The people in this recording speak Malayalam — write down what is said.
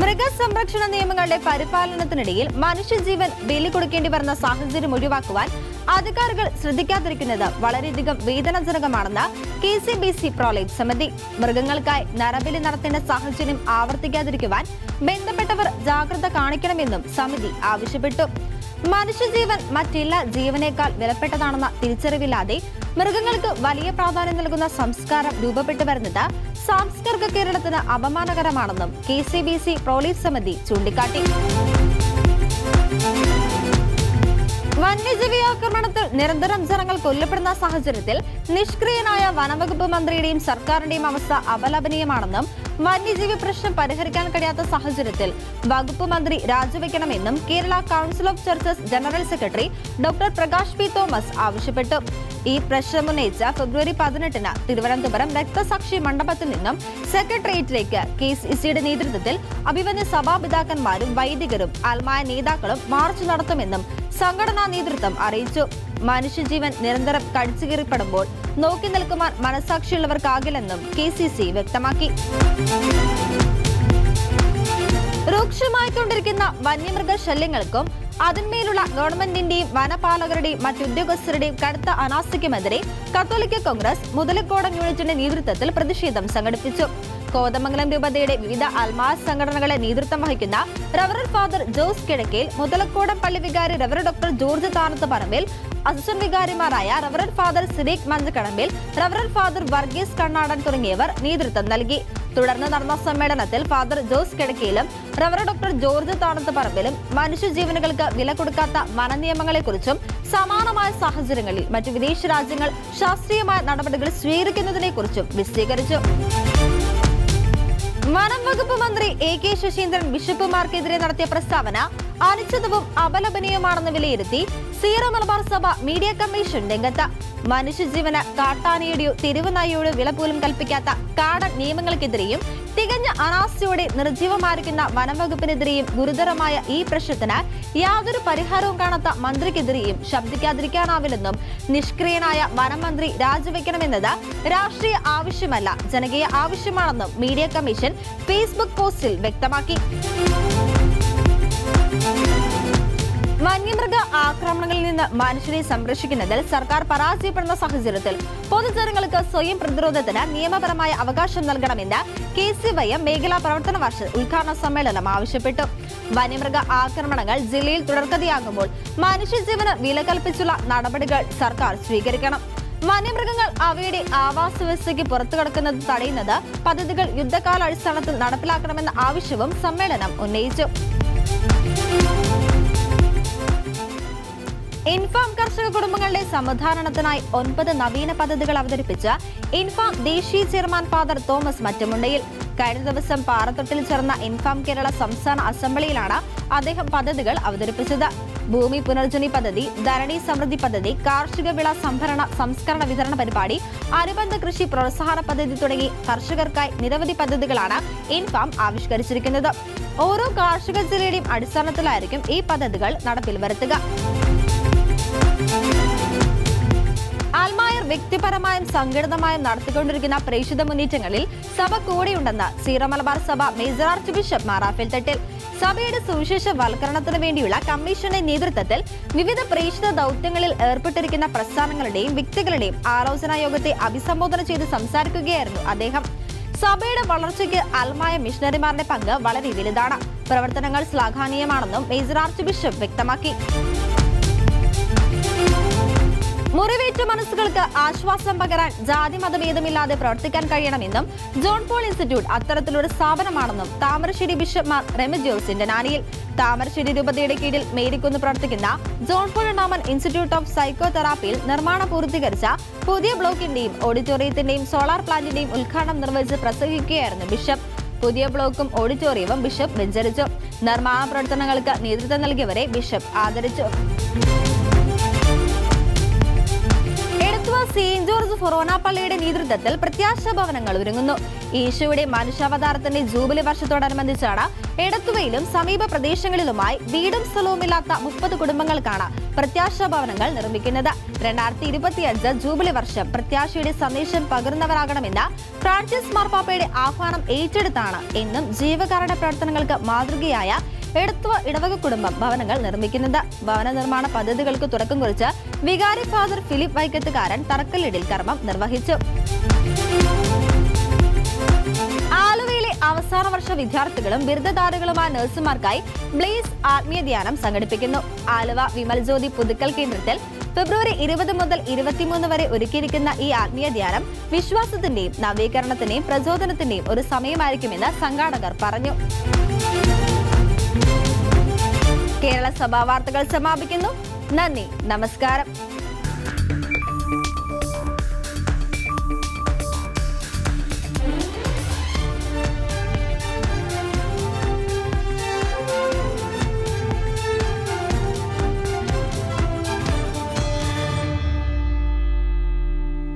മൃഗസംരക്ഷണ നിയമങ്ങളുടെ പരിപാലനത്തിനിടയിൽ മനുഷ്യജീവൻ ബലി കൊടുക്കേണ്ടി വരുന്ന സാഹചര്യം ഒഴിവാക്കുവാൻ അധികാരികൾ ശ്രദ്ധിക്കാതിരിക്കുന്നത് വളരെയധികം വേദനാജനകമാണെന്ന് K C B C prolife സമിതി. മൃഗങ്ങൾക്കായി നരബലി നടത്തേണ്ട സാഹചര്യം ആവർത്തിക്കാതിരിക്കുവാൻ ബന്ധപ്പെട്ടവർ ജാഗ്രത കാണിക്കണമെന്നും സമിതി ആവശ്യപ്പെട്ടു. മനുഷ്യജീവൻ മറ്റെല്ലാ ജീവനേക്കാൾ വിലപ്പെട്ടതാണെന്ന തിരിച്ചറിവില്ലാതെ മൃഗങ്ങൾക്ക് വലിയ പ്രാധാന്യം നൽകുന്ന സംസ്കാരം രൂപപ്പെട്ടു വരുന്നത് സാംസ്കാരിക കേരളത്തിന് അപമാനകരമാണെന്നും K C B C prolife സമിതി ചൂണ്ടിക്കാട്ടി. വന്യജീവി ആക്രമണത്തിൽ നിരന്തരം ജനങ്ങൾ കൊല്ലപ്പെടുന്ന സാഹചര്യത്തിൽ നിഷ്ക്രിയനായ വനവകുപ്പ് മന്ത്രിയുടെയും സർക്കാരിന്റെയും അവസ്ഥ അപലപനീയമാണെന്നും വന്യജീവി പ്രശ്നം പരിഹരിക്കാൻ കഴിയാത്ത സാഹചര്യത്തിൽ വകുപ്പ് മന്ത്രി രാജിവെക്കണമെന്നും Kerala council of churches general secretary doctor Prakash P Thomas ആവശ്യപ്പെട്ടു. ഈ പ്രശ്നം ഉന്നയിച്ച ഫെബ്രുവരി പതിനെട്ടിന് തിരുവനന്തപുരം രക്തസാക്ഷി മണ്ഡപത്തിൽ നിന്നും സെക്രട്ടേറിയറ്റിലേക്ക് കെ സി സിയുടെ നേതൃത്വത്തിൽ അഭിമന്യ സഭാപിതാക്കന്മാരും വൈദികരും ആത്മായ നേതാക്കളും മാർച്ച് നടത്തുമെന്നും സംഘടനാ നേതൃത്വം അറിയിച്ചു. മനുഷ്യജീവൻ നിരന്തരം കടിച്ചുകീറിപ്പെടുമ്പോൾ നോക്കി നിൽക്കുമാർ മനസാക്ഷിയുള്ളവർക്കാകില്ലെന്നും കെ സി സി വ്യക്തമാക്കി. രൂക്ഷമായിക്കൊണ്ടിരിക്കുന്ന വന്യമൃഗ ശല്യങ്ങൾക്കും അതിന്മേലുള്ള ഗവൺമെന്റിന്റെയും വനപാലകരുടെയും മറ്റുദ്യോഗസ്ഥരുടെയും കടുത്ത അനാസ്ഥയ്ക്കുമെതിരെ കത്തോലിക്ക കോൺഗ്രസ് മുതലക്കോടം യൂണിറ്റിന്റെ നേതൃത്വത്തിൽ പ്രതിഷേധം സംഘടിപ്പിച്ചു. കോതമംഗലം രൂപതയുടെ വിവിധ അൽമാസ് സംഘടനകളെ നേതൃത്വം വഹിക്കുന്ന റവറൽ ഫാദർ ജോസ് കിഴക്കേൽ മുതലക്കോടം പള്ളി വികാരി റവറൽ doctor George Thanath Parambil assistant വികാരിമാരായ റവറൽ father Sidheeque മഞ്ചക്കടമ്പിൽ റവറൽ father Varghese Kannadan തുടങ്ങിയവർ നേതൃത്വം നൽകി. തുടർന്ന് നടന്ന സമ്മേളനത്തിൽ ഫാദർ ജോസ് കിടക്കയിലും റവറ ഡോക്ടർ ജോർജ് താണത്ത് പറമ്പിലും മനുഷ്യജീവനുകൾക്ക് വില കൊടുക്കാത്ത വനനിയമങ്ങളെക്കുറിച്ചും സമാനമായ സാഹചര്യങ്ങളിൽ മറ്റു വിദേശ രാജ്യങ്ങൾ ശാസ്ത്രീയമായ നടപടികൾ സ്വീകരിക്കുന്നതിനെക്കുറിച്ചും വിശദീകരിച്ചു. വനം വകുപ്പ് മന്ത്രി എ കെ ശശീന്ദ്രൻ ബിഷപ്പുമാർക്കെതിരെ നടത്തിയ പ്രസ്താവന അനിശ്ചിതവും അപലപനീയമാണെന്ന് വിലയിരുത്തി സീറോ മലബാർ സഭ മീഡിയ കമ്മീഷൻ രംഗത്ത്. മനുഷ്യജീവന കാട്ടാനയുടെയോ തെരുവുനായയോടോ വില പോലും കൽപ്പിക്കാത്ത കാടൻ നിയമങ്ങൾക്കെതിരെയും തികഞ്ഞ അനാസ്ഥയോടെ നിർജീവമായിരിക്കുന്ന വനം വകുപ്പിനെതിരെയും ഗുരുതരമായ ഈ പ്രശ്നത്തിന് യാതൊരു പരിഹാരവും കാണാത്ത മന്ത്രിക്കെതിരെയും ശബ്ദിക്കാതിരിക്കാനാവില്ലെന്നും നിഷ്ക്രിയനായ വനം മന്ത്രി രാജിവെക്കണമെന്നത് രാഷ്ട്രീയ ആവശ്യമല്ല ജനകീയ ആവശ്യമാണെന്നും മീഡിയ കമ്മീഷൻ ഫേസ്ബുക്ക് പോസ്റ്റിൽ വ്യക്തമാക്കി. നിന്ന് മനുഷ്യരെ സംരക്ഷിക്കുന്നതിൽ സർക്കാർ പരാജയപ്പെടുന്ന സാഹചര്യത്തിൽ പൊതുജനങ്ങൾക്ക് സ്വയം പ്രതിരോധത്തിന് നിയമപരമായ അവകാശം നൽകണമെന്ന് കെ സി വൈ എം മേഖലാ പ്രവർത്തന വർഷ ഉദ്ഘാടന സമ്മേളനം ആവശ്യപ്പെട്ടു. വന്യമൃഗ ആക്രമണങ്ങൾ ജില്ലയിൽ തുടർക്കഥയാകുമ്പോൾ മനുഷ്യജീവന് വില കൽപ്പിച്ചുള്ള നടപടികൾ സർക്കാർ സ്വീകരിക്കണം. വന്യമൃഗങ്ങൾ അവയുടെ ആവാസ വ്യവസ്ഥയ്ക്ക് പുറത്തു കടക്കുന്നത് തടയുന്നത് പദ്ധതികൾ യുദ്ധകാലാടിസ്ഥാനത്തിൽ നടപ്പിലാക്കണമെന്ന ആവശ്യവും സമ്മേളനം ഉന്നയിച്ചു. ഇൻഫാം കർഷക കുടുംബങ്ങളുടെ സമാധാനത്തിനായി ഒൻപത് നവീന പദ്ധതികൾ അവതരിപ്പിച്ച ഇൻഫാം ദേശീയ ചെയർമാൻ ഫാദർ തോമസ് മറ്റുമുണ്ടയിൽ. കഴിഞ്ഞ ദിവസം പാറത്തൊട്ടിൽ ചേർന്ന ഇൻഫാം കേരള സംസ്ഥാന അസംബ്ലിയിലാണ് അദ്ദേഹം പദ്ധതികൾ അവതരിപ്പിച്ചത്. ഭൂമി പുനർജനി പദ്ധതി ധരണി സമൃദ്ധി പദ്ധതി കാർഷിക വിള സംഭരണ സംസ്കരണ വിതരണ പരിപാടി അനുബന്ധ കൃഷി പ്രോത്സാഹന പദ്ധതി തുടങ്ങി കർഷകർക്കായി നിരവധി പദ്ധതികളാണ് ഇൻഫാം ആവിഷ്കരിച്ചിരിക്കുന്നത്. ഓരോ കാർഷിക ജില്ലയുടെയും അടിസ്ഥാനത്തിലായിരിക്കും ഈ പദ്ധതികൾ നടപ്പിൽ വരുത്തുക. ആൽമായർ വ്യക്തിപരമായും സംഘടിതമായും നടത്തിക്കൊണ്ടിരിക്കുന്ന പ്രേക്ഷിത മുന്നേറ്റങ്ങളിൽ സഭ കൂടെയുണ്ടെന്ന് സീറോ മലബാർ സഭ major archbishop Mar Raphael Thattil. സഭയുടെ സുവിശേഷ വൽക്കരണത്തിന് വേണ്ടിയുള്ള കമ്മീഷന്റെ നേതൃത്വത്തിൽ വിവിധ പ്രേക്ഷിത ദൗത്യങ്ങളിൽ ഏർപ്പെട്ടിരിക്കുന്ന പ്രസ്ഥാനങ്ങളുടെയും വ്യക്തികളുടെയും ആലോചനാ യോഗത്തെ അഭിസംബോധന ചെയ്ത് സംസാരിക്കുകയായിരുന്നു അദ്ദേഹം. സഭയുടെ വളർച്ചയ്ക്ക് അൽമായ മിഷണറിമാരുടെ പങ്ക് വളരെ വലുതാണ്. പ്രവർത്തനങ്ങൾ ശ്ലാഘനീയമാണെന്നും മേജർ ആർച്ച് ബിഷപ്പ് വ്യക്തമാക്കി. മുറിവേറ്റ മനസ്സുകൾക്ക് ആശ്വാസം പകരാൻ ജാതി മതഭേദമില്ലാതെ പ്രവർത്തിക്കാൻ കഴിയണമെന്നും ജോൺ പോൾ ഇൻസ്റ്റിറ്റ്യൂട്ട് അത്തരത്തിലൊരു സ്ഥാപനമാണെന്നും താമരശ്ശേരി ബിഷപ്പ്മാർ റെമിജോസിന്റെ നാനിയിൽ താമരശ്ശേരി രൂപതയുടെ കീഴിൽ മേരിക്കുന്ന് പ്രവർത്തിക്കുന്ന ജോൺ പോൾ എണ്ണാമൻ ഇൻസ്റ്റിറ്റ്യൂട്ട് ഓഫ് സൈക്കോ തെറാപ്പിയിൽ നിർമ്മാണം പൂർത്തീകരിച്ച പുതിയ ബ്ലോക്കിന്റെയും ഓഡിറ്റോറിയത്തിന്റെയും സോളാർ പ്ലാന്റിന്റെയും ഉദ്ഘാടനം നിർവഹിച്ച് പ്രസംഗിക്കുകയായിരുന്നു ബിഷപ്പ്. പുതിയ ബ്ലോക്കും ഓഡിറ്റോറിയവും ബിഷപ്പ് വെഞ്ചരിച്ചു നിർമ്മാണ പ്രവർത്തനങ്ങൾക്ക് നേതൃത്വം നൽകിയവരെ ബിഷപ്പ് ആദരിച്ചു. സെയിന്റ് ജോർജ് ഫൊറോന പള്ളിയുടെ നേതൃത്വത്തിൽ പ്രത്യാശ ഭവനങ്ങൾ ഒരുങ്ങുന്നു. ഈശോയുടെ മനുഷ്യാവതാരത്തിന്റെ ജൂബിലി വർഷത്തോടനുബന്ധിച്ചാണ് എടത്തുവയിലും സമീപ പ്രദേശങ്ങളിലുമായി വീടും സ്ഥലവുമില്ലാത്ത മുപ്പത് കുടുംബങ്ങൾക്കാണ് പ്രത്യാശ ഭവനങ്ങൾ നിർമ്മിക്കുന്നത്. രണ്ടായിരത്തി ഇരുപത്തിയഞ്ച് ജൂബിലി വർഷം പ്രത്യാശയുടെ സന്ദേശം പകർന്നവരാകണമെന്ന ഫ്രാൻസിസ് മാർപ്പാപ്പയുടെ ആഹ്വാനം ഏറ്റെടുത്താണ് എന്നും ജീവകാരുണ്യ പ്രവർത്തനങ്ങൾക്ക് മാതൃകയായ എടത്തുവ ഇടവക കുടുംബം ഭവനങ്ങൾ നിർമ്മിക്കുന്നത്. ഭവന നിർമ്മാണ പദ്ധതികൾക്ക് തുടക്കം കുറിച്ച് വികാരി ഫാദർ ഫിലിപ്പ് വൈക്കത്തുകാരൻ തറക്കല്ലിടിൽ കർമ്മം നിർവഹിച്ചു. ആലുവയിലെ അവസാന വർഷ വിദ്യാർത്ഥികളും ബിരുദധാരികളുമായ നഴ്സുമാർക്കായി ബ്ലേസ് ആത്മീയ ധ്യാനം സംഘടിപ്പിക്കുന്നു. ആലുവ വിമൽ ജ്യോതി പുതുക്കൽ കേന്ദ്രത്തിൽ ഫെബ്രുവരി ഇരുപത് മുതൽ ഇരുപത്തിമൂന്ന് വരെ ഒരുക്കിയിരിക്കുന്ന ഈ ആത്മീയ ധ്യാനം വിശ്വാസത്തിന്റെയും നവീകരണത്തിന്റെയും പ്രചോദനത്തിന്റെയും ഒരു സമയമായിരിക്കുമെന്ന് സംഘാടകർ പറഞ്ഞു. കേരള സഭാ വാർത്തകൾ സമാപിക്കുന്നു. നന്ദി നമസ്കാരം